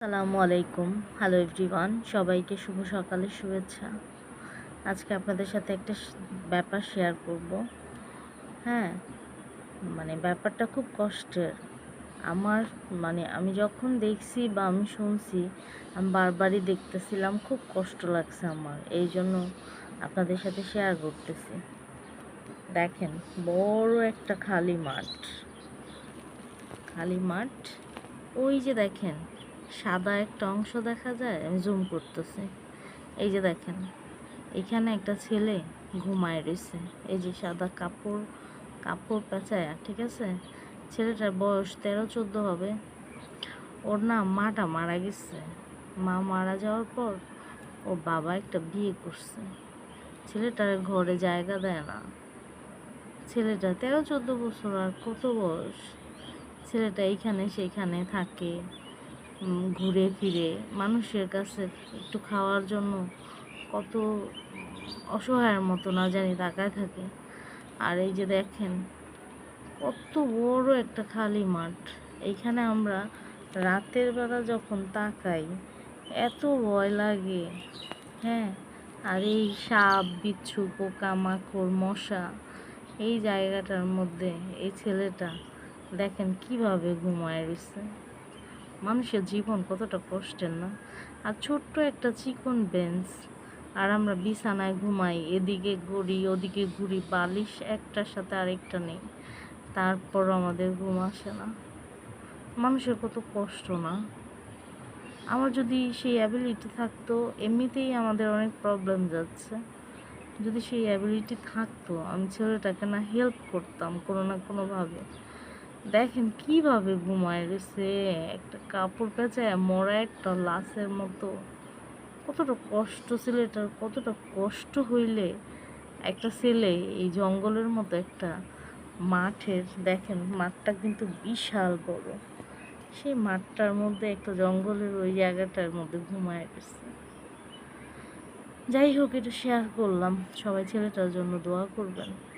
আসসালামু আলাইকুম। Hello everyone সবাইকে শুভ সকালের শুভেচ্ছা। আজকে আপনাদের সাথে একটা ব্যাপার শেয়ার করব। হ্যাঁ মানে ব্যাপারটা খুব কষ্টের। আমার মানে আমি যখন দেখছি বা আমি শুনছি, আমি বারবারই দেখতেছিলাম, খুব কষ্ট লাগছে আমার। এই জন্য আপনাদের সাথে শেয়ার করতেছি। দেখেন, বড় একটা খালি মাঠ। খালি মাঠ, ওই যে দেখেন সাদা একটা অংশ দেখা যায়, আমি জুম করতেছি। এই যে দেখেন, এখানে একটা ছেলে ঘুমায় রয়েছে। এই যে সাদা কাপড় কাপড় পেঁচায়, ঠিক আছে? ছেলেটার বয়স তেরো, চোদ্দ হবে। ওর না মাটা মারা গেছে। মা মারা যাওয়ার পর ওর বাবা একটা বিয়ে করছে। ছেলেটার ঘরে জায়গা দেয় না। ছেলেটা তেরো, চোদ্দ বছর আর কত বয়স? ছেলেটা এইখানে সেইখানে থাকে। ঘুরে ফিরে মানুষের কাছে একটু খাওয়ার জন্য কত অসহায়ের মতো না জানি তাকায় থাকে। আর এই যে দেখেন, কত বড় একটা খালি মাঠ। এইখানে আমরা রাতের বেলা যখন তাকাই, এত ভয় লাগে। হ্যাঁ আর এই সাপ, বিচ্ছু পোকা মাকড় মশা, এই জায়গাটার মধ্যে এই ছেলেটা দেখেন কীভাবে ঘুমায় রয়েছে। মানুষের জীবন কতটা কষ্টের না? আর ছোট্ট একটা চিকন বেঞ্চ, আর আমরা বিছানায় ঘুমাই, এদিকে ঘুরি, ওদিকে ঘুরি, বালিশ একটার সাথে আরেকটা নেই। তারপর আমাদের ঘুম আসে না। মানুষের কত কষ্ট না? আমার যদি সেই অ্যাবিলিটি থাকতো, এমনিতেই আমাদের অনেক প্রবলেম যাচ্ছে। যদি সেই অ্যাবিলিটি থাকতো, আমি ছেলেটাকে না হেল্প করতাম কোনো না কোনোভাবে। দেখেন কীভাবে ঘুমায় রয়েছে একটা কাপড় পেঁচায় মরা একটা লাশের মতো। কতটা কষ্ট ছেলেটার কতটা কষ্ট হইলে। একটা ছেলে এই জঙ্গলের মতো একটা মাঠের, দেখেন মাঠটা কিন্তু বিশাল বড়। সেই মাঠটার মধ্যে একটা জঙ্গলের ওই জায়গাটার মধ্যে ঘুমায় গেছে। যাই হোক, এটা শেয়ার করলাম। সবাই ছেলেটার জন্য দোয়া করবেন।